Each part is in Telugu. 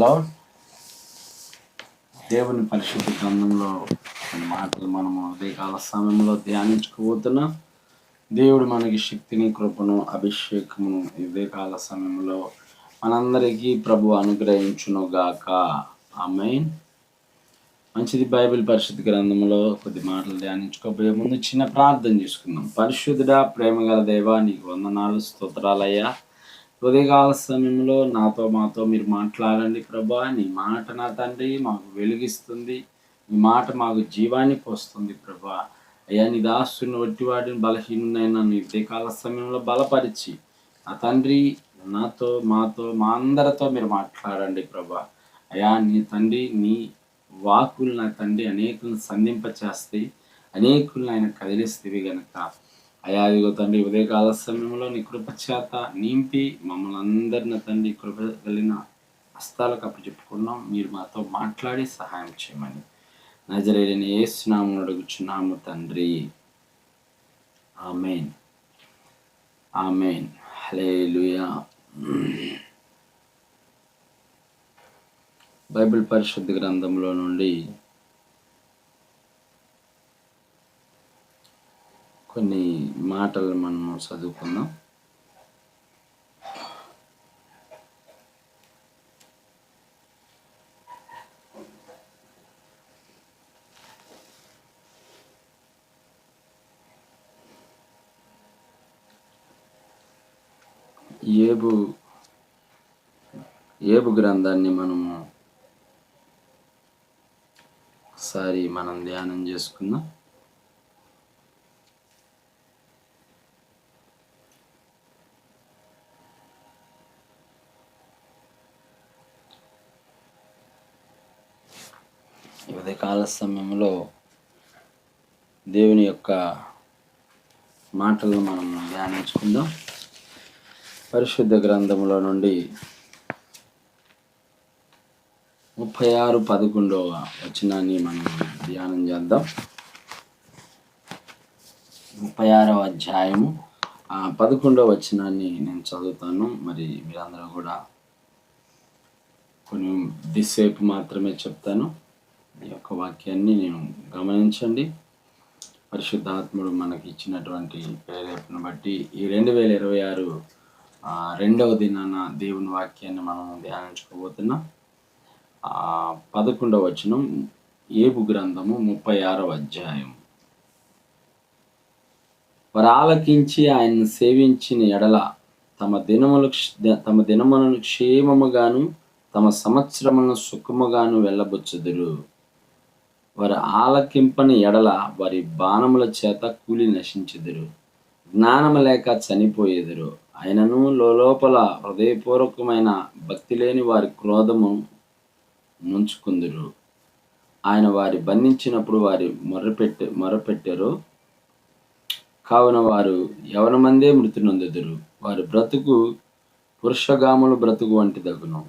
హలో. దేవుని పరిశుద్ధ గ్రంథంలో కొన్ని మాటలు మనము ఉదయకాల సమయంలో ధ్యానించుకోబోతున్నాం దేవుడు మనకి శక్తిని కృపను అభిషేకమును ఇదే ఉదయకాల సమయంలో మనందరికీ ప్రభు అనుగ్రహించును గాక ఆమెన్. మంచిది బైబిల్ పరిశుద్ధ గ్రంథంలో కొద్ది మాటలు ధ్యానించుకోబోయే ముందు చిన్న ప్రార్థన చేసుకుందాం. పరిశుద్ధుడా ప్రేమగల దేవా నీకు వందనాలు స్తోత్రాలయ్యా. ఉదయకాల సమయంలో నాతో మాతో మీరు మాట్లాడండి ప్రభా. నీ మాట నా తండ్రి మాకు వెలిగిస్తుంది. నీ మాట మాకు జీవాన్ని పోస్తుంది ప్రభా. అయ్యా నీ దాస్తుని వట్టివాడిని బలహీనునైనా నీ ఉదయకాల సమయంలో బలపరిచి నా తండ్రి నాతో మాతో మా అందరితో మీరు మాట్లాడండి ప్రభా. అయ్యా నీ తండ్రి నీ వాకులు నా తండ్రి అనేకులను సంధింప చేస్తాయి అనేకులను ఆయన కదిలిస్తేవి గనక. అయా ఇదిగో తండ్రి ఉదయకాల సమయంలో నీ కృపచేత నింపి మమ్మల్ని అందరిని తండ్రి కృప కలిగిన హస్తాలకు అప్పచెప్పుకున్నాం మీరు మాతో మాట్లాడి సహాయం చేయమని. నజరేడిని ఏసునాము అడుగుచున్నాము తండ్రి. ఆమెన్. ఆమెన్. హలేలుయా బైబిల్ పరిశుద్ధ గ్రంథంలో నుండి కొన్ని మాటలు మనం చదువుకుందాం. ఏబు ఏబు గ్రంథాన్ని మనము ఒకసారి మనం ధ్యానం చేసుకుందాం. కాల సమయంలో దేవుని యొక్క మాటలను మనం ధ్యానించుకుందాం. పరిశుద్ధ గ్రంథంలో నుండి ముప్పై ఆరు పదకొండవ వచనాన్ని మనం ధ్యానం చేద్దాం. ముప్పై ఆరవ అధ్యాయము. ఆ పదకొండవ వచనాన్ని నేను చదువుతాను. మరి మీరందరూ కూడా కొన్ని దిసేపు మాత్రమే చెప్తాను. ఈ యొక్క వాక్యాన్ని నేను గమనించండి. పరిశుద్ధాత్ముడు మనకి ఇచ్చినటువంటి ప్రేరేపణ బట్టి ఈ రెండు వేల ఇరవై ఆరు రెండవ దినాన దేవుని వాక్యాన్ని మనం ధ్యానించుకోబోతున్నాం పదకొండవ వచనం ఏబు గ్రంథము ముప్పై ఆరవ అధ్యాయం వారు ఆలకించి ఆయన్ని సేవించిన ఎడల తమ దినములు తమ దినములను క్షేమముగాను తమ సంవత్సరములను సుఖముగాను వెళ్ళబుచ్చుదురు. వారు ఆలకింపని ఎడల వారి బాణముల చేత కూలి నశించెదరు. జ్ఞానము లేక చనిపోయేదరు. ఆయనను లోపల హృదయపూర్వకమైన భక్తి లేని వారి క్రోధము నుంచుకుందురు. ఆయన వారి బంధించినప్పుడు వారి మొర్రపెట్టే మొర్రపెట్టారు కావున వారు యవన మందే మృతి నొందుదురు. వారి బ్రతుకు పురుషగాములు బ్రతుకు వంటి దగును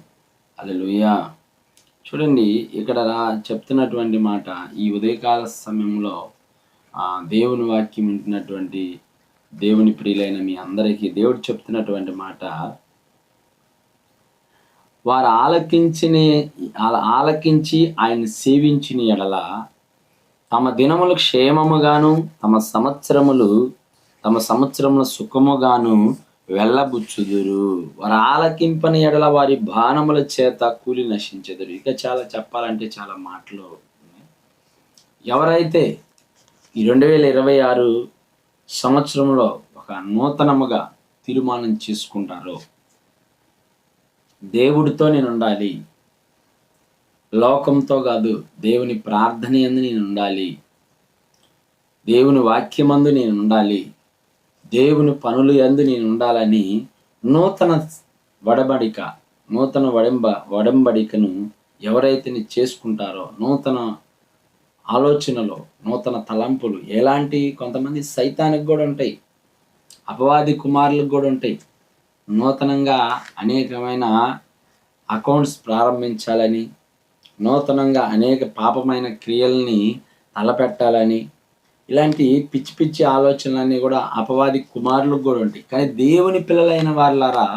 అలెలుయా చూడండి ఇక్కడ రా చెప్తున్నటువంటి మాట ఈ ఉదయకాల సమయంలో ఆ దేవుని వాక్యం వింటున్నటువంటి దేవుని ప్రియులైన మీ అందరికీ దేవుడు చెప్తున్నటువంటి మాట వారు ఆలకించిన ఆలకించి ఆయన సేవించిన ఎడల తమ దినములు క్షేమముగాను తమ సంవత్సరములు తమ సంవత్సరముల సుఖముగాను వెళ్ళబుచ్చుదురు. వారు ఆలకింపని ఎడల వారి బాణముల చేత కూలి నశించెదరు. ఇక చాలా చెప్పాలంటే చాలా మాటలు. ఉన్నాయి. ఎవరైతే ఈ రెండు వేల ఇరవై ఆరు సంవత్సరంలో ఒక నూతనముగా తీర్మానం చేసుకుంటారో దేవుడితో నేను ఉండాలి లోకంతో కాదు దేవుని ప్రార్థన ఎందు నేను ఉండాలి దేవుని వాక్యమందు నేను ఉండాలి దేవుని పనులు ఎందు నేను ఉండాలని నూతన వడబడిక నూతన వడంబ వడంబడికను ఎవరైతే చేసుకుంటారో నూతన ఆలోచనలు నూతన తలంపులు ఎలాంటి కొంతమంది సైతానికి కూడా ఉంటాయి అపవాది కుమారులకు కూడా ఉంటాయి. నూతనంగా అనేకమైన అకౌంట్స్ ప్రారంభించాలని నూతనంగా అనేక పాపమైన క్రియల్ని తలపెట్టాలని ఇలాంటి పిచ్చి పిచ్చి ఆలోచనలన్నీ కూడా అపవాది కుమారులకు కూడా ఉంటాయి. కానీ దేవుని పిల్లలైన వాళ్ళారా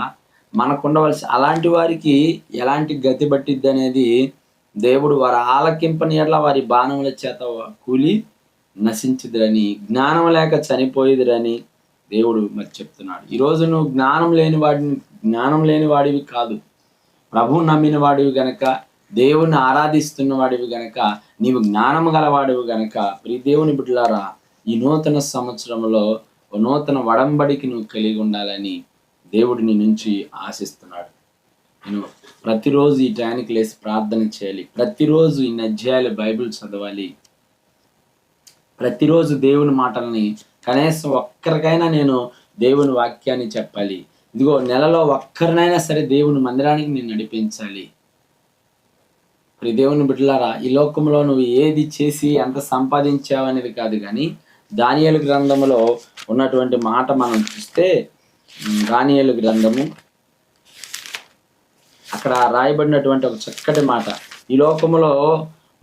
మనకుండవలసి అలాంటి వారికి ఎలాంటి గతి పట్టిద్ది అనేది దేవుడు వారి ఆలకింపని ఎట్లా వారి బాణముల చేత కూలి నశించదురని జ్ఞానం లేక చనిపోయేదిరని దేవుడు మరి చెప్తున్నాడు. ఈరోజు నువ్వు జ్ఞానం లేని వాడిని జ్ఞానం లేని వాడివి కాదు. ప్రభు నమ్మిన వాడివి గనక దేవుని ఆరాధిస్తున్న వాడివి గనక నీవు జ్ఞానం గలవాడివి గనక ప్రి దేవుని బిడ్డలారా ఈ నూతన సంవత్సరంలో నూతన వడంబడికి నువ్వు కలిగి ఉండాలని దేవుడు నీ నుంచి ఆశిస్తున్నాడు. నేను ప్రతిరోజు ఈ టైంకి లేసి ప్రార్థన చేయాలి. ప్రతిరోజు ఈ అధ్యాయాలు బైబిల్ చదవాలి. ప్రతిరోజు దేవుని మాటల్ని కనీసం ఒక్కరికైనా నేను దేవుని వాక్యాన్ని చెప్పాలి. ఇదిగో నెలలో ఒక్కరినైనా సరే దేవుని మందిరానికి నేను నడిపించాలి. దేవుని బిడ్డలారా ఈ లోకంలో నువ్వు ఏది చేసి ఎంత సంపాదించావు అనేది కాదు కానీ దానియలు గ్రంథములో ఉన్నటువంటి మాట మనం చూస్తే దానియలు గ్రంథము అక్కడ రాయబడినటువంటి ఒక చక్కటి మాట. ఈ లోకములో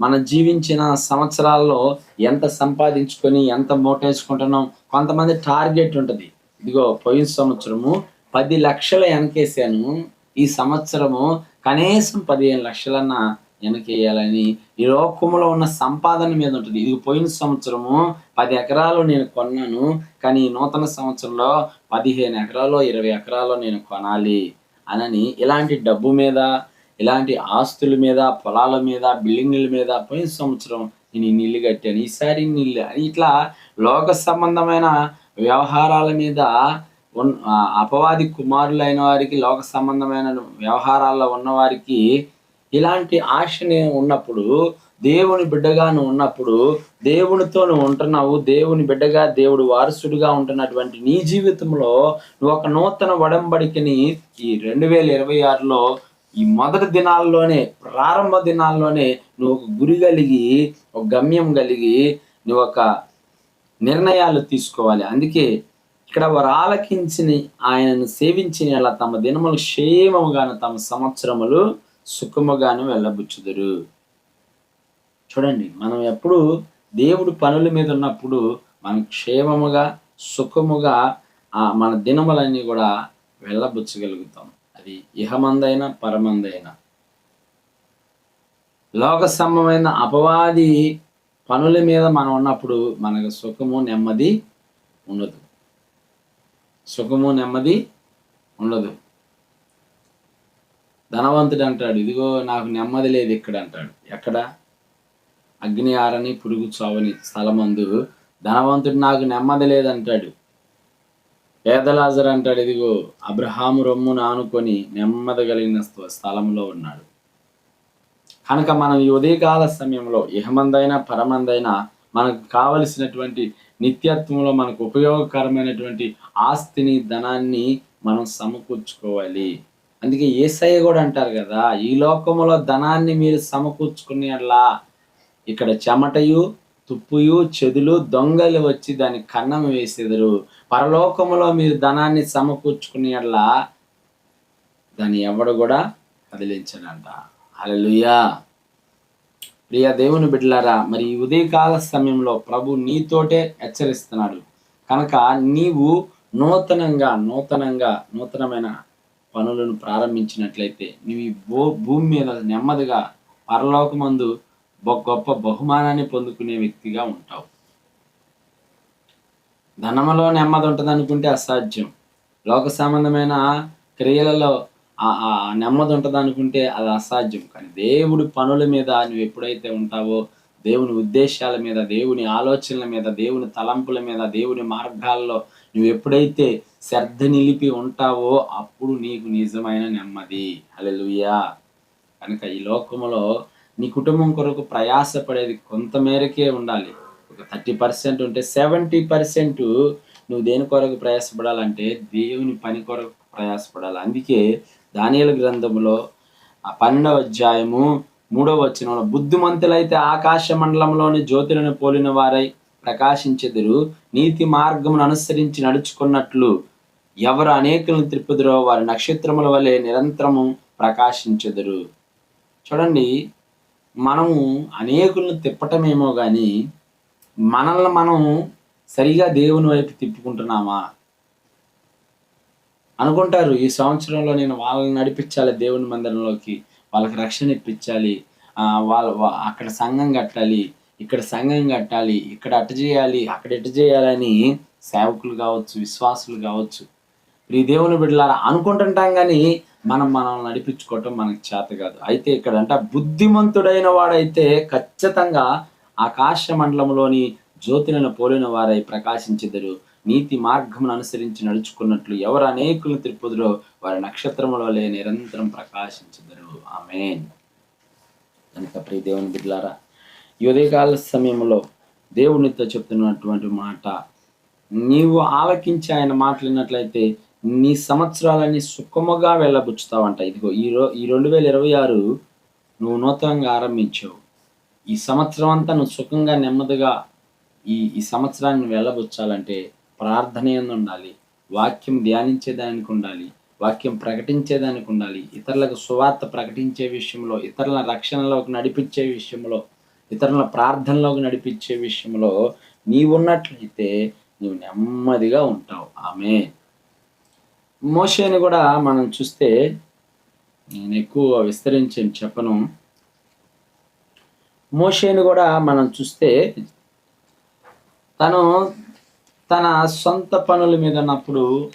మనం జీవించిన సంవత్సరాల్లో ఎంత సంపాదించుకొని ఎంత మూటేసుకుంటున్నాం కొంతమంది టార్గెట్ ఉంటుంది. ఇదిగో పోయిన సంవత్సరము పది లక్షల వెనకేసాను ఈ సంవత్సరము కనీసం పదిహేను లక్షలన్నా వెనకేయాలని. ఈ లోకంలో ఉన్న సంపాదన మీద ఉంటుంది. ఇది పోయిన సంవత్సరము పది ఎకరాలు నేను కొన్నాను కానీ ఈ నూతన సంవత్సరంలో పదిహేను ఎకరాలు ఇరవై ఎకరాలు నేను కొనాలి అనని ఇలాంటి డబ్బు మీద ఇలాంటి ఆస్తుల మీద పొలాల మీద బిల్డింగ్ల మీద పోయిన సంవత్సరం నేను ఇన్ని ఇల్లు కట్టాను. ఈసారి నీళ్ళు ఇల్లు అని ఇట్లా లోక సంబంధమైన వ్యవహారాల మీద ఉన్- అపవాది కుమారులైన వారికి లోక సంబంధమైన వ్యవహారాల్లో ఉన్నవారికి ఇలాంటి ఆశని ఉన్నప్పుడు దేవుని బిడ్డగా నువ్వు ఉన్నప్పుడు దేవునితో నువ్వు ఉంటున్నావు దేవుని బిడ్డగా దేవుడు వారసుడిగా ఉంటున్నటువంటి నీ జీవితంలో నువ్వు ఒక నూతన వడంబడికని ఈ రెండు వేల ఇరవై ఆరులో ఈ మొదటి దినాల్లోనే ప్రారంభ దినాల్లోనే నువ్వు ఒక గురి కలిగి ఒక గమ్యం కలిగి నువ్వు ఒక నిర్ణయాలు తీసుకోవాలి. అందుకే ఇక్కడ వారు ఆలకించిన ఆయనను సేవించిన ఎలా తమ దినములు క్షేమముగాను తమ సంవత్సరములు సుఖముగాను వెళ్ళబుచ్చుదురు. చూడండి మనం ఎప్పుడు దేవుడు పనుల మీద ఉన్నప్పుడు మనం క్షేమముగా సుఖముగా ఆ మన దినములన్నీ కూడా వెళ్ళబుచ్చగలుగుతాం. అది ఇహమందైనా పరమందైనా. లోక సంబంధమైన అపవాది పనుల మీద మనం ఉన్నప్పుడు మనకు సుఖము నెమ్మది ఉండదు. సుఖము నెమ్మది ఉండదు. ధనవంతుడు అంటాడు ఇదిగో నాకు నెమ్మది లేదు ఇక్కడ అంటాడు. ఎక్కడ? అగ్ని ఆరని పురుగు చావని స్థలమందు ధనవంతుడు నాకు నెమ్మది లేదంటాడు పేదలాజర్ అంటాడు ఇదిగో అబ్రహాము రొమ్మును ఆనుకొని నెమ్మది కలిగిన స్థలంలో ఉన్నాడు. కనుక మనం ఈ ఉదయకాల సమయంలో ఇహమందైనా పరమందైనా మనకు కావలసినటువంటి నిత్యత్వంలో మనకు ఉపయోగకరమైనటువంటి ఆస్తిని ధనాన్ని మనం సమకూర్చుకోవాలి. అందుకే ఏసయ్య కూడా అంటారు కదా ఈ లోకములో ధనాన్ని మీరు సమకూర్చుకునేలా ఇక్కడ చెమటయు తుప్పుయు చెదులు దొంగలు వచ్చి దాని కన్నం వేసేదరు. పరలోకములో మీరు ధనాన్ని సమకూర్చుకునేలా దాన్ని ఎవడు కూడా కదిలించడంట. అలలుయా ప్రియ దేవుని బిడ్డలారా మరి ఈ ఉదయకాల సమయంలో ప్రభు నీతోటే హెచ్చరిస్తున్నాడు. కనుక నీవు నూతనంగా నూతనంగా నూతనమైన పనులను ప్రారంభించినట్లయితే నీవు భూ భూమి మీద నెమ్మదిగా పరలోకమందు గొప్ప బహుమానాన్ని పొందుకునే వ్యక్తిగా ఉంటావు. ధనములో నెమ్మది ఉంటుంది అనుకుంటే అసాధ్యం. లోక సంబంధమైన క్రియలలో ఆ ఆ నెమ్మది ఉంటుంది అనుకుంటే అది అసాధ్యం. కానీ దేవుడి పనుల మీద నువ్వు ఎప్పుడైతే ఉంటావో దేవుని ఉద్దేశాల మీద దేవుని ఆలోచనల మీద దేవుని తలంపుల మీద దేవుని మార్గాల్లో నువ్వు ఎప్పుడైతే శ్రద్ధ నిలిపి ఉంటావో అప్పుడు నీకు నిజమైన నెమ్మది. హల్లెలూయా. కనుక ఈ లోకములో నీ కుటుంబం కొరకు ప్రయాసపడేది కొంత మేరకే ఉండాలి. ఒక థర్టీ పర్సెంట్ ఉంటే సెవెంటీ పర్సెంట్ నువ్వు దేని కొరకు ప్రయాసపడాలంటే దేవుని పని కొరకు ప్రయాసపడాలి. అందుకే దానియల గ్రంథములో ఆ పన్నెండవ అధ్యాయము మూడవ వచనంలో బుద్ధిమంతులైతే ఆకాశ మండలంలోని జ్యోతులను పోలిన వారై ప్రకాశించెదరు నీతి మార్గమును అనుసరించి నడుచుకున్నట్లు ఎవరు అనేకులను త్రిప్పుదురో వారి నక్షత్రముల వలె నిరంతరము ప్రకాశించెదరు. చూడండి మనము అనేకులను తిప్పటమేమో కానీ మనల్ని మనం సరిగా దేవుని వైపు తిప్పుకుంటున్నామా? అనుకుంటారు ఈ సంవత్సరంలో నేను వాళ్ళని నడిపించాలి దేవుని మందిరంలోకి. వాళ్ళకి రక్షణ ఇప్పించాలి. వాళ్ళ అక్కడ సంఘం కట్టాలి. ఇక్కడ సంఘం కట్టాలి. ఇక్కడ అటు చేయాలి అక్కడ ఎటు చేయాలని సేవకులు కావచ్చు విశ్వాసులు కావచ్చు. ఈ దేవుని బిడ్డలారా అనుకుంటుంటాం కానీ మనం మనం నడిపించుకోవటం మనకు చేత కాదు. అయితే ఇక్కడంట బుద్ధిమంతుడైన వాడైతే ఖచ్చితంగా ఆకాశ మండలంలోని జ్యోతులను పోలిన వారై ప్రకాశించెదరు. నీతి మార్గమును అనుసరించి నడుచుకున్నట్లు ఎవరు అనేకులను తిరుపతిలో వారి నక్షత్రములలో నిరంతరం ప్రకాశించెదరు. ఆమెన్. కనుక ప్రియ దేవుని బిడ్లారా ఈ ఉదయకాల సమయంలో దేవునితో చెప్తున్నటువంటి మాట నీవు ఆలకించి ఆయన మాట్లాడినట్లయితే నీ సంవత్సరాలని సుఖముగా వెళ్ళబుచ్చుతావంట. ఇదిగో ఈ రో ఈ రెండు వేల ఇరవై ఆరు నువ్వు నూతనంగా ఆరంభించావు. ఈ సంవత్సరం అంతా నువ్వు సుఖంగా నెమ్మదిగా ఈ ఈ సంవత్సరాన్ని వెళ్ళబుచ్చాలంటే ప్రార్థన ఎందు ఉండాలి వాక్యం ధ్యానించేదానికి ఉండాలి వాక్యం ప్రకటించేదానికి ఉండాలి ఇతరులకు సువార్త ప్రకటించే విషయంలో ఇతరుల రక్షణలోకి నడిపించే విషయంలో ఇతరుల ప్రార్థనలోకి నడిపించే విషయంలో నీవున్నట్లయితే నీవు నెమ్మదిగా ఉంటావు. ఆమె మోషేని కూడా మనం చూస్తే నేను ఎక్కువ విస్తరించి చెప్పను. మోషేని కూడా మనం చూస్తే తను తన సొంత పనుల మీద ఉన్నప్పుడు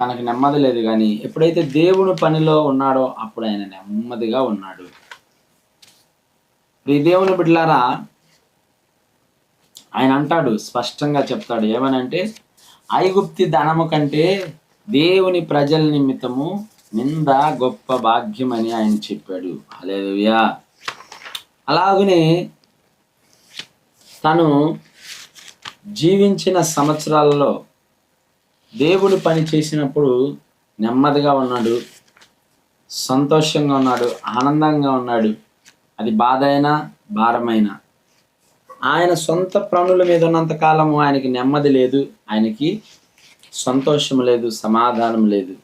తనకు నెమ్మది లేదు కానీ ఎప్పుడైతే దేవుని పనిలో ఉన్నాడో అప్పుడు ఆయన నెమ్మదిగా ఉన్నాడు. ఈ దేవుని బిడ్డలారా ఆయన అంటాడు స్పష్టంగా చెప్తాడు. ఏమనంటే ఐగుప్తి ధనము కంటే దేవుని ప్రజల నిమిత్తము నింద గొప్ప భాగ్యమని ఆయన చెప్పాడు. హల్లెలూయా. అలాగనే తను జీవించిన సంవత్సరాలలో దేవుడు పని చేసినప్పుడు నెమ్మదిగా ఉన్నాడు సంతోషంగా ఉన్నాడు ఆనందంగా ఉన్నాడు. అది బాధ అయినా భారమైనా. ఆయన సొంత ప్రాణుల మీద ఉన్నంత కాలము ఆయనకి నెమ్మది లేదు ఆయనకి సంతోషం లేదు సమాధానం లేదు.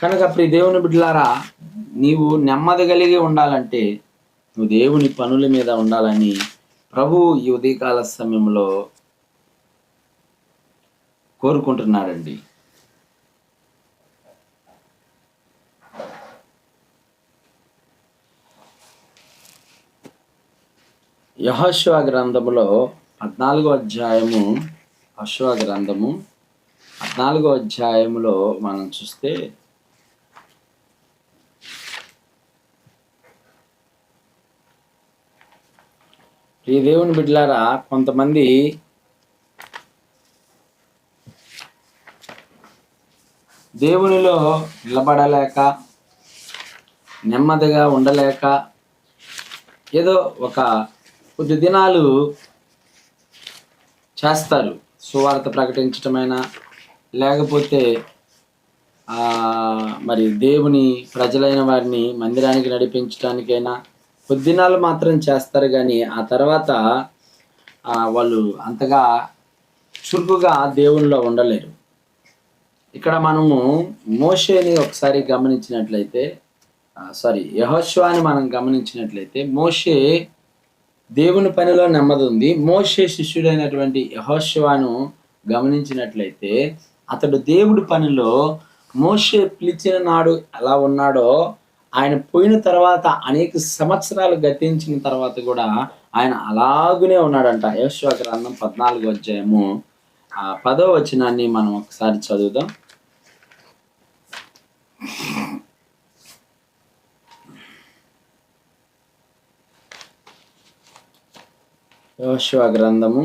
కనుక ప్రియ దేవుని బిడ్డలారా నీవు నెమ్మది కలిగి ఉండాలంటే నువ్వు దేవుని పనుల మీద ఉండాలని ప్రభు ఈ ఉదయకాల సమయంలో కోరుకుంటున్నాడండి. యహోశివ గ్రంథములో పద్నాలుగో అధ్యాయము అశ్వ గ్రంథము పద్నాలుగో అధ్యాయములో మనం చూస్తే ఈ దేవుని బిడ్డలారా కొంతమంది దేవునిలో నిలబడలేక నెమ్మదిగా ఉండలేక ఏదో ఒక కొద్ది దినాలు చేస్తారు. సువార్త ప్రకటించటమైనా లేకపోతే మరి దేవుని ప్రజలైన వారిని మందిరానికి నడిపించడానికైనా కొద్ది మాత్రం చేస్తారు కానీ ఆ తర్వాత వాళ్ళు అంతగా చురుకుగా దేవునిలో ఉండలేరు. ఇక్కడ మనము మోషేని ఒకసారి గమనించినట్లయితే సారీ యహోశ్వాని మనం గమనించినట్లయితే మోషే దేవుని పనిలో నెమ్మది ఉంది. మోషే శిష్యుడైనటువంటి యహోశ్వాను గమనించినట్లయితే అతడు దేవుడి పనిలో మోషే పిలిచిన నాడు ఎలా ఉన్నాడో ఆయన పోయిన తర్వాత అనేక సంవత్సరాలు గతించిన తర్వాత కూడా ఆయన అలాగునే ఉన్నాడంట. యహోశ్వ గ్రంథం పద్నాలుగో అధ్యాయము ఆ పదో వచనాన్ని మనం ఒకసారి చదువుదాం. యోశివ గ్రంథము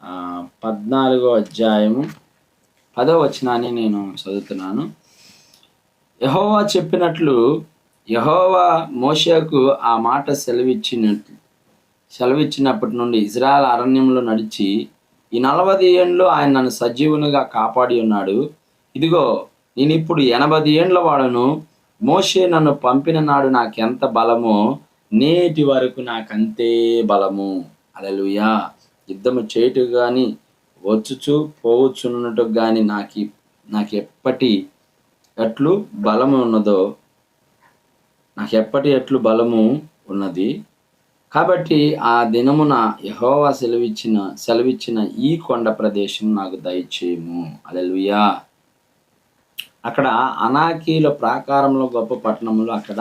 ఆ, పద్నాలుగో అధ్యాయము పదో వచనాన్ని నేను చదువుతున్నాను. యహోవా చెప్పినట్లు యహోవా మోషకు ఆ మాట సెలవిచ్చినట్లు సెలవిచ్చినప్పటి నుండి ఇజ్రాయల్ అరణ్యంలో నడిచి ఈ నలభై ఏండ్లు ఆయన నన్ను సజీవునిగా కాపాడి ఉన్నాడు. ఇదిగో నేను ఇప్పుడు ఎనభై ఏండ్ల వాడను. మోషే నన్ను పంపిన నాడు నాకెంత బలమో నేటి వరకు నాకంతే బలము. అలలుయా యుద్ధము చేయుట కానీ వచ్చుచు పోవచ్చున్నట్టు కానీ నాకు నాకు ఎప్పటి ఎట్లు బలము ఉన్నదో నాకు ఎప్పటి ఎట్లు బలము ఉన్నది? కాబట్టి ఆ దినమున యహోవా సెలవిచ్చిన సెలవిచ్చిన ఈ కొండ ప్రదేశం నాకు దయచేయము. అలెలుయా అక్కడ అనాకీల ప్రాకారంలో గొప్ప పట్టణములు అక్కడ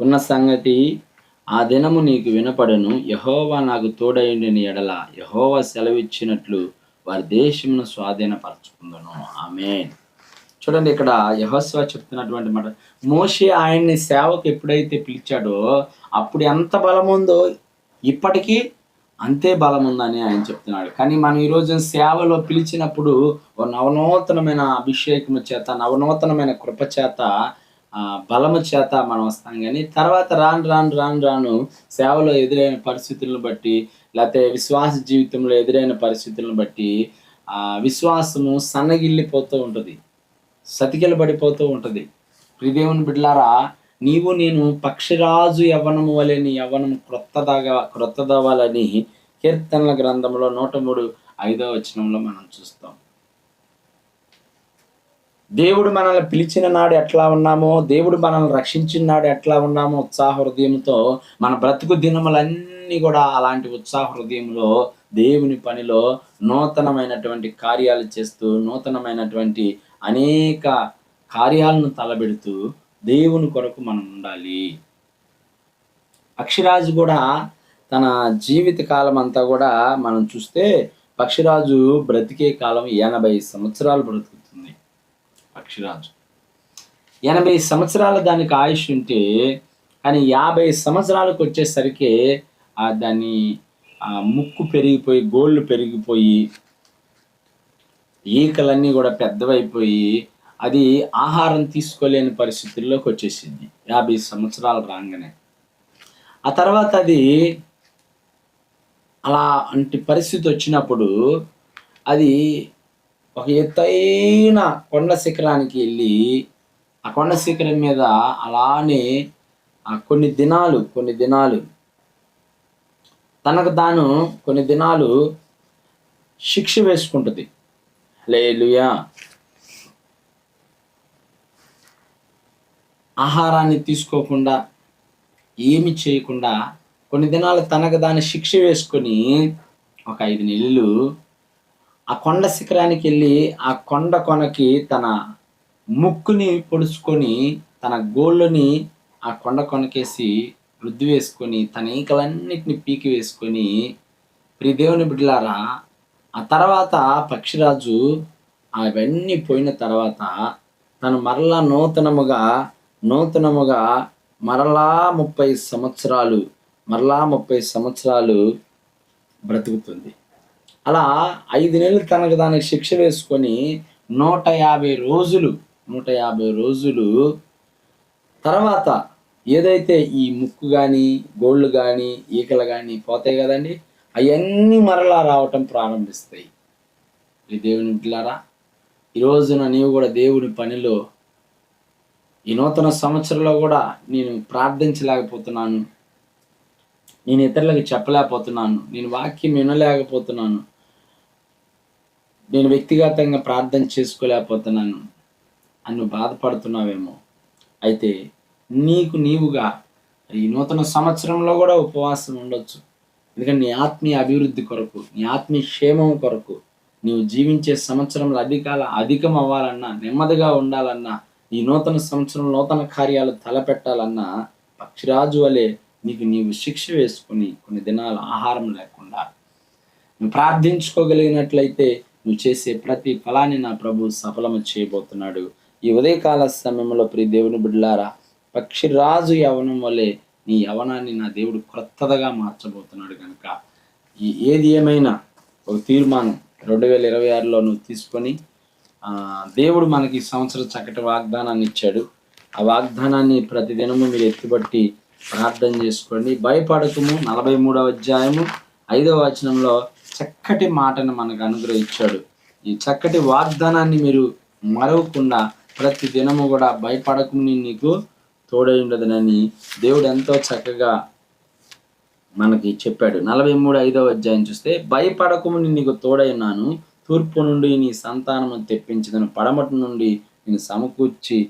ఉన్న సంగతి ఆ దినము నీకు వినపడను. యహోవా నాకు తోడైండిని ఎడల యహోవా సెలవిచ్చినట్లు వారి దేశమును స్వాధీనపరచుకుందను. ఆమె చూడండి ఇక్కడ యహోస్వ చెప్తున్నటువంటి మాట. మోషే ఆయన్ని సేవకు ఎప్పుడైతే పిలిచాడో అప్పుడు ఎంత బలం ఉందో ఇప్పటికీ అంతే బలం ఉందని ఆయన చెప్తున్నాడు. కానీ మనం ఈరోజు సేవలో పిలిచినప్పుడు ఓ నవనూతనమైన అభిషేకము చేత నవనూతనమైన కృప చేత బలము చేత మనం వస్తాం. కానీ తర్వాత రాను రాను రాను రాను సేవలో ఎదురైన పరిస్థితులను బట్టి లేకపోతే విశ్వాస జీవితంలో ఎదురైన పరిస్థితులను బట్టి ఆ విశ్వాసము సన్నగిల్లిపోతూ ఉంటుంది. సతికిల పడిపోతూ ఉంటుంది ప్రిదేవుని బిడ్లారా నీవు నేను పక్షిరాజు యవ్వనము వలె నీ యవ్వనము క్రొత్తదాగా క్రొత్తదవ్వాలని కీర్తనల గ్రంథంలో నూట మూడు ఐదో వచనంలో మనం చూస్తాం. దేవుడు మనల్ని పిలిచిన నాడు ఎట్లా ఉన్నామో దేవుడు మనల్ని రక్షించిన నాడు ఎట్లా ఉన్నామో ఉత్సాహ హృదయంతో మన బ్రతుకు దినములన్నీ కూడా అలాంటి ఉత్సాహ హృదయంలో దేవుని పనిలో నూతనమైనటువంటి కార్యాలు చేస్తూ నూతనమైనటువంటి అనేక కార్యాలను తలబెడుతూ దేవుని కొరకు మనం ఉండాలి. పక్షిరాజు కూడా తన జీవిత కాలం అంతా కూడా మనం చూస్తే పక్షిరాజు బ్రతికే కాలం ఎనభై సంవత్సరాలు బ్రతుకుతుంది. పక్షిరాజు ఎనభై సంవత్సరాల దానికి ఆయుష్ ఉంటే కానీ యాభై సంవత్సరాలకు వచ్చేసరికి దాన్ని ఆ ముక్కు పెరిగిపోయి గోళ్ళు పెరిగిపోయి ఈకలన్నీ కూడా పెద్దవైపోయి అది ఆహారం తీసుకోలేని పరిస్థితుల్లోకి వచ్చేసింది యాభై సంవత్సరాలు రాగానే. ఆ తర్వాత అది అలాంటి పరిస్థితి వచ్చినప్పుడు అది ఒక ఎత్తైన కొండ శిఖరానికి వెళ్ళి ఆ కొండ శిఖరం మీద అలానే కొన్ని దినాలు కొన్ని దినాలు తనకు తాను కొన్ని దినాలు శిక్ష వేసుకుంటుంది. లేలుయా ఆహారాన్ని తీసుకోకుండా ఏమి చేయకుండా కొన్ని దినాలు తనకు దాని శిక్ష వేసుకొని ఒక ఐదు నెలలు ఆ కొండ శిఖరానికి వెళ్ళి ఆ కొండ కొనకి తన ముక్కుని పొడుచుకొని తన గోళ్ళని ఆ కొండ కొనకేసి వృద్ధి వేసుకొని తన ఈకలన్నిటిని పీకి వేసుకొని ప్రిదేవుని బిడ్డలారా ఆ తర్వాత పక్షిరాజు అవన్నీ పోయిన తర్వాత తను మరలా నూతనముగా నూతనముగా మరలా ముప్పై సంవత్సరాలు మరలా ముప్పై సంవత్సరాలు బ్రతుకుతుంది. అలా ఐదు నెలలు తనకు దానికి శిక్ష వేసుకొని నూట యాభై రోజులు నూట యాభై రోజులు తర్వాత ఏదైతే ఈ ముక్కు కానీ గోళ్ళు కానీ ఈకలు కానీ పోతాయి కదండి అవన్నీ మరలా రావటం ప్రారంభిస్తాయి. ఈ దేవుని బిడ్డలారా ఈరోజున నీవు కూడా దేవుని పనిలో ఈ నూతన సంవత్సరంలో కూడా నేను ప్రార్థించలేకపోతున్నాను. నేను ఇతరులకు చెప్పలేకపోతున్నాను. నేను వాక్యం వినలేకపోతున్నాను. నేను వ్యక్తిగతంగా ప్రార్థన చేసుకోలేకపోతున్నాను. అని బాధపడుతున్నావేమో. అయితే నీకు నీవుగా. ఈ నూతన సంవత్సరంలో కూడా ఉపవాసం ఉండొచ్చు. ఎందుకంటే నీ ఆత్మీయ అభివృద్ధి కొరకు నీ ఆత్మీయ క్షేమం కొరకు నీవు జీవించే సంవత్సరంలో అధికాల అధికం అవ్వాలన్నా నెమ్మదిగా ఉండాలన్నా ఈ నూతన సంవత్సరం నూతన కార్యాలు తలపెట్టాలన్నా పక్షిరాజు వలె నీకు నీవు శిక్ష వేసుకుని కొన్ని దినాలు ఆహారం లేకుండా. నువ్వు ప్రార్థించుకోగలిగినట్లయితే నువ్వు చేసే ప్రతి ఫలాన్ని నా ప్రభు సఫలము చేయబోతున్నాడు. ఈ ఉదయకాల సమయంలో ప్రియ దేవుని బిడ్డలారా పక్షిరాజు యవనం వలె నీ యవనాన్ని నా దేవుడు క్రొత్తదగా మార్చబోతున్నాడు కనుక ఈ ఏది ఏమైనా ఒక తీర్మానం రెండు వేల ఇరవై ఆరులో నువ్వు తీసుకొని దేవుడు మనకి ఈ సంవత్సరం చక్కటి వాగ్దానాన్ని ఇచ్చాడు. ఆ వాగ్దానాన్ని ప్రతిదినము మీరు ఎత్తిబట్టి ప్రార్థన చేసుకోండి. భయపడకము. నలభై మూడవ అధ్యాయము ఐదవ వచనంలో చక్కటి మాటను మనకు అనుగ్రహించాడు. ఈ చక్కటి వాగ్దానాన్ని మీరు మరవకుండా ప్రతి దినము కూడా భయపడకుని నీకు తోడై ఉండదునని దేవుడు ఎంతో చక్కగా మనకి చెప్పాడు. నలభై మూడు ఐదవ అధ్యాయం చూస్తే భయపడకము నేను నీకు తోడై ఉన్నాను తూర్పు నుండి నీ సంతానము తెప్పించదను. పడమటి నుండి నేను సమకూర్చి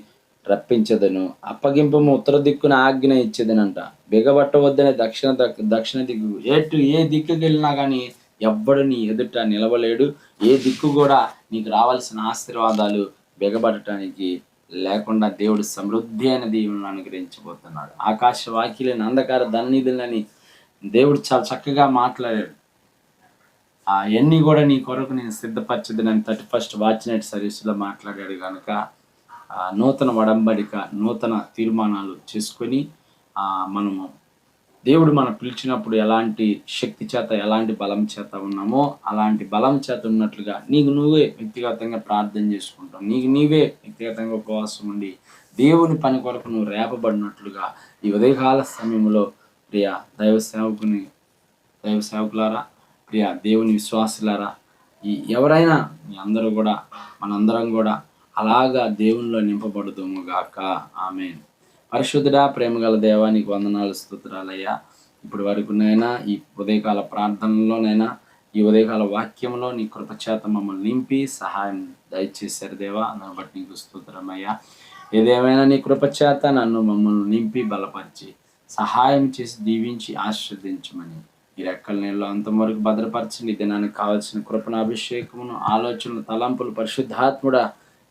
రప్పించదను. అప్పగింపము ఉత్తర దిక్కున ఆజ్ఞ ఇచ్చేదనంట. బిగబట్టవద్దనే దక్షిణ దక్షిణ దిక్కు ఎటు ఏ దిక్కుకి వెళ్ళినా కానీ ఎవ్వడు నీ ఎదుట నిలవలేడు. ఏ దిక్కు కూడా నీకు రావాల్సిన ఆశీర్వాదాలు బిగబడటానికి లేకుండా దేవుడు సమృద్ధి అయిన దీవులను అనుగ్రహించబోతున్నాడు. ఆకాశ వాక్యులని అంధకార ధన్నిధులని దేవుడు చాలా చక్కగా మాట్లాడాడు. అవన్నీ కూడా నీ కొరకు నేను సిద్ధపరచదు నేను థర్టీ ఫస్ట్ వాచినట్ సర్వీస్లో మాట్లాడాడు కనుక నూతన వడంబడిక నూతన తీర్మానాలు చేసుకొని మనము దేవుడు మనం పిలిచినప్పుడు ఎలాంటి శక్తి చేత ఎలాంటి బలం చేత ఉన్నామో అలాంటి బలం చేత ఉన్నట్లుగా నీకు నువ్వే వ్యక్తిగతంగా ప్రార్థన చేసుకుంటావు. నీకు నీవే వ్యక్తిగతంగా ఉపవాసం ఉండి దేవుని పని కొరకు నువ్వు రేపబడినట్లుగా ఈ ఉదయకాల సమయంలో ప్రియ దైవ సేవకుని దైవ సేవకులారా ప్రియ దేవుని విశ్వాసులారా ఈ ఎవరైనా మీ అందరూ కూడా మనందరం కూడా అలాగా దేవునిలో నింపబడుదుము గాక. ఆమె పరిశుద్ధుడా ప్రేమగల దేవానికి వందనాలు స్తోత్రాలయ్యా. ఇప్పుడు వరకు నైనా ఈ ఉదయకాల ప్రార్థనలోనైనా ఈ ఉదయకాల వాక్యంలో నీ కృపచేత మమ్మల్ని నింపి సహాయం దయచేశారు దేవా. నన్ను బట్టి నీకు స్తోత్రమయ్యా. ఏదేమైనా నీ కృపచేత నన్ను మమ్మల్ని నింపి బలపరిచి సహాయం చేసి దీవించి ఆశీర్వదించమని ఈ రెక్కల నీళ్ళు అంతవరకు భద్రపరచండి. దినానికి కావాల్సిన కృపణ అభిషేకమును ఆలోచనలు తలంపులు పరిశుద్ధాత్ముడా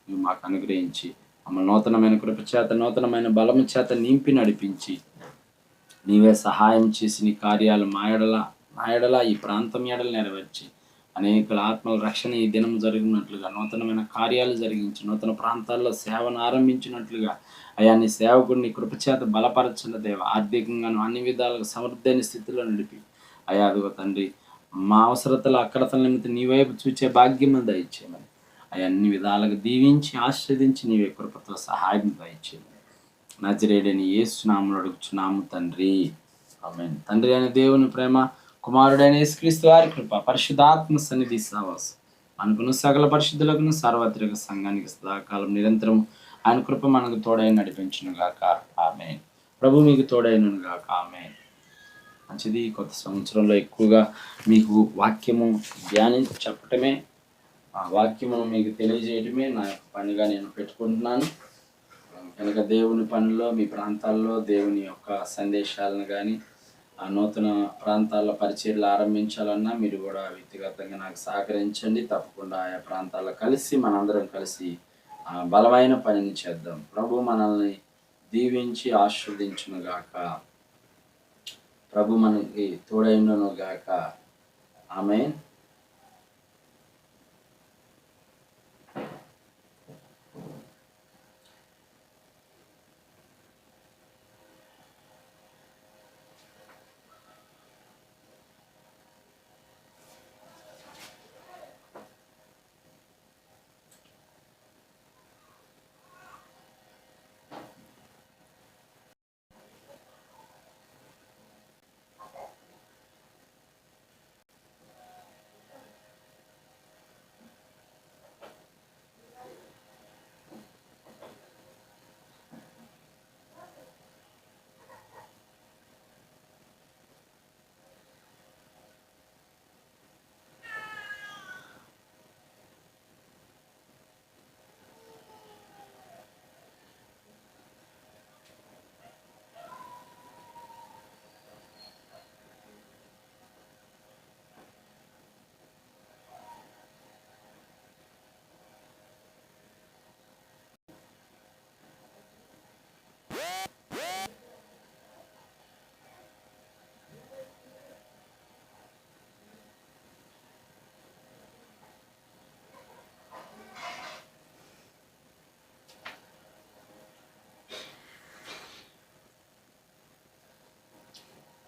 నువ్వు మాకు అనుగ్రహించి మమ్మల్ని నూతనమైన కృపచేత నూతనమైన బలము చేత నింపి నడిపించి నీవే సహాయం చేసి నీ కార్యాలు మాయడల మాయడల ఈ ప్రాంతం ఎడలు నెరవేర్చి అనేకుల ఆత్మల రక్షణ ఈ దినం జరిగినట్లుగా నూతనమైన కార్యాలు జరిగించి నూతన ప్రాంతాల్లో సేవను ఆరంభించినట్లుగా అయా నీ సేవకుడిని కృపచేత బలపరచిన దేవ ఆర్థికంగాను అన్ని విధాలుగా సమృద్ధైన స్థితిలో నడిపి. అయా అదిగో తండ్రి మా అవసరతలు అక్కడతల నిమిత్తం నీ వైపు చూచే భాగ్యం దయచేయమని. అన్ని విధాలుగా దీవించి ఆశ్రదించి నీవే కృపతో సహాయం దయచేయండి. నజరేడని ఏసునాములు అడుగుచున్నాము తండ్రి. ఆమేన్. తండ్రి అనే దేవుని ప్రేమ కుమారుడైన యేసుక్రీస్తు వారి కృప పరిశుద్ధాత్మ సన్నిధి సహవాసం. మనకును సకల పరిశుద్ధులకు సార్వత్రిక సంఘానికి సదాకాలం నిరంతరం ఆయన కృప మనకు తోడై నడిపించును గాక ఆమె ప్రభు మీకు తోడైను గాక ఆమె మంచిది కొత్త సంవత్సరంలో ఎక్కువగా మీకు వాక్యము ధ్యానించి చెప్పటమే ఆ వాక్యము మీకు తెలియజేయటమే నా యొక్క పనిగా నేను పెట్టుకుంటున్నాను. కనుక దేవుని పనిలో మీ ప్రాంతాల్లో దేవుని యొక్క సందేశాలను కానీ ఆ నూతన ప్రాంతాల్లో పరిచర్లు ఆరంభించాలన్నా మీరు కూడా వ్యక్తిగతంగా నాకు సహకరించండి. తప్పకుండా ఆయా ప్రాంతాల్లో కలిసి మనందరం కలిసి ఆ బలమైన పనిని చేద్దాం. ప్రభు మనల్ని దీవించి ఆశీర్వదించును గాక ప్రభు మనకి తోడైనను గాక. ఆమె